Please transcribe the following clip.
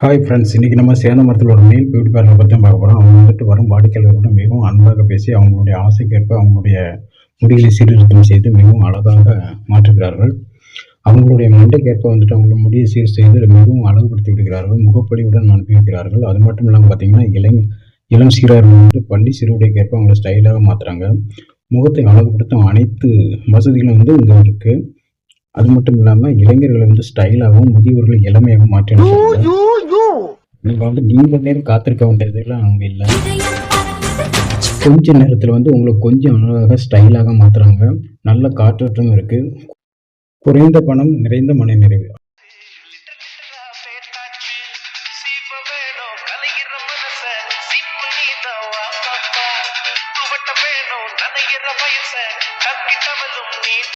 Hi friends இன்றைக்கி நம்ம சேந்தமரத்தில் ஒரு மேல் பியூட்டி பார்லர் பற்றி பார்க்க போகிறோம் அவங்க வந்துட்டு வரும் வாடிக்கையாளர்களோட மிகவும் அன்பாக பேசி அவங்களுடைய ஆசைக்கேற்ப அவங்களுடைய முடிகளை சீர்திருத்தம் செய்து மிகவும் அழகாக மாற்றுகிறார்கள். அவங்களுடைய மண்டைக்கேற்ப வந்துட்டு அவங்களோட முடியை சீர் செய்து மிகவும் அழகுபடுத்தி விடுகிறார்கள். முகப்படியுடன் அனுப்பி வைக்கிறார்கள் அது மட்டும் இல்லாமல் பார்த்தீங்கன்னா இளைஞ இளம் சீரர்கள் வந்துட்டு பள்ளி சிறுவடைக்கேற்ப அவங்கள ஸ்டைலாக மாற்றுறாங்க முகத்தை அழகுபடுத்தும் அனைத்து வசதிகளும் வந்து இங்கே இருக்குது அது மட்டும் இல்லாமல் இளைஞர்களை வந்து ஸ்டைலாகவும் முதியவர்களை இளமையாகவும் மாற்றி நீங்கள் வந்து நீண்ட நேரம் காத்திருக்க வேண்டியதுலாம் அவங்க இல்லை. கொஞ்ச நேரத்தில் வந்து உங்களுக்கு கொஞ்சம் அழகாக ஸ்டைலாக மாற்றுறாங்க நல்ல காற்றோட்டம் இருக்குது குறைந்த பணம் நிறைந்த மன நிறைவு கலைகிற